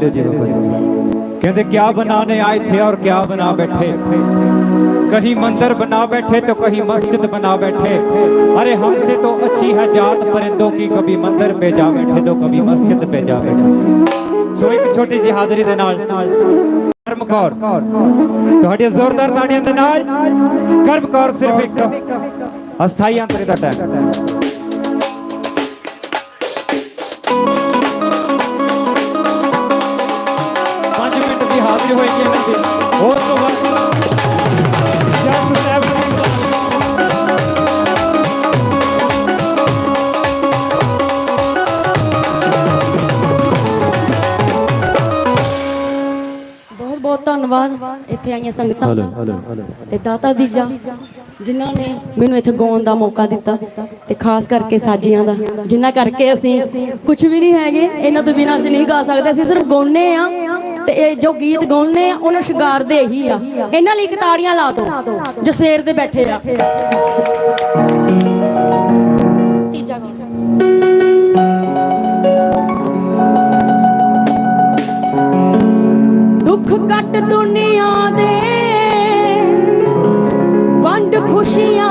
ਦੇ ਦਿਓ ਜੀ ਬਾਬਾ ਜੀ ਕਹਿੰਦੇ क्या बनाने आए थे और क्या बना बैठे कहीं मंदिर बना बैठे तो कहीं मस्जिद बना बैठे अरे हमसे तो अच्छी है जात परिंदों की कभी मंदिर पे जा बैठे तो कभी मस्जिद पे जा बैठे ਸੋ ਇੱਕ ਛੋਟੀ ਜਿਹੀ ਹਾਜ਼ਰੀ ਦੇ ਨਾਲ ਕਰਮ ਕੌਰ ਤੁਹਾਡੀਆਂ ਜ਼ੋਰਦਾਰ ਤਾੜੀਆਂ ਦੇ ਨਾਲ ਕਰਮ ਕੌਰ ਸਿਰਫ ਇੱਕ ਅਸਥਾਈ ਅੰਤਰੇ ਦਾ ਟਾਈਮ ਬਹੁਤ ਬਹੁਤ ਧੰਨਵਾਦ। ਇੱਥੇ ਆਈਆਂ ਸੰਗਤਾਂ ਦਾ। ਤੇ ਦਾਤਾ ਦੀ ਜਾ ਜਿਨ੍ਹਾਂ ਨੇ ਮੈਨੂੰ ਇੱਥੇ ਗਾਉਣ ਦਾ ਮੌਕਾ ਦਿੱਤਾ ਤੇ ਖਾਸ ਕਰਕੇ ਸਾਜੀਆਂ ਦਾ ਜਿਨ੍ਹਾਂ ਕਰਕੇ ਅਸੀਂ ਕੁਝ ਵੀ ਨਹੀਂ ਹੈਗੇ ਇਹਨਾਂ ਤੋਂ ਬਿਨਾਂ ਅਸੀਂ ਨਹੀਂ ਗਾ ਸਕਦੇ। ਅਸੀਂ ਸਿਰਫ ਗਾਉਨੇ ਆ ਤੇ ਇਹ ਜੋ ਗੀਤ ਗਾਉਨੇ ਆ, ਉਹਨਾਂ ਸ਼ਿੰਗਾਰਦੇ ਇਹੀ ਆ। ਇਹਨਾਂ ਲਈ ਇੱਕ ਲਾ ਦਿਓ ਜੋ ਸਵੇਰ ਦੇ ਬੈਠੇ ਆ। ਤੀਜਾ ਗੀਤ ਦੁੱਖ ਕੱਟ ਦੁਨੀਆ ਦੇ, ਵੰਡ ਖੁਸ਼ੀਆਂ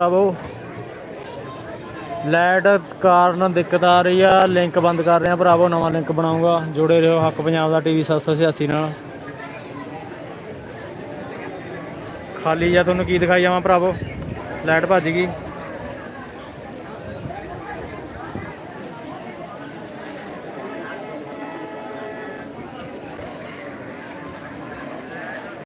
ਭਰਾਵੋ ਲਾਈਟ ਕਾਰਨ ਦਿੱਕਤ ਆ ਰਹੀ ਆ ਲਿੰਕ ਬੰਦ ਕਰ ਰਹੇ ਆ ਭਰਾਵੋ, ਨਵਾਂ ਲਿੰਕ ਬਣਾਉਂਗਾ ਜੁੜੇ ਰਹੋ ਹੱਕ ਪੰਜਾਬ ਦਾ ਟੀਵੀ 786 ਨਾਲ। ਖਾਲੀ ਜਾਂ ਤੁਹਾਨੂੰ ਕੀ ਦਿਖਾਈ ਜਾਵਾਂ ਭਰਾਵੋ? ਲਾਈਟ ਭੱਜ ਗਈ।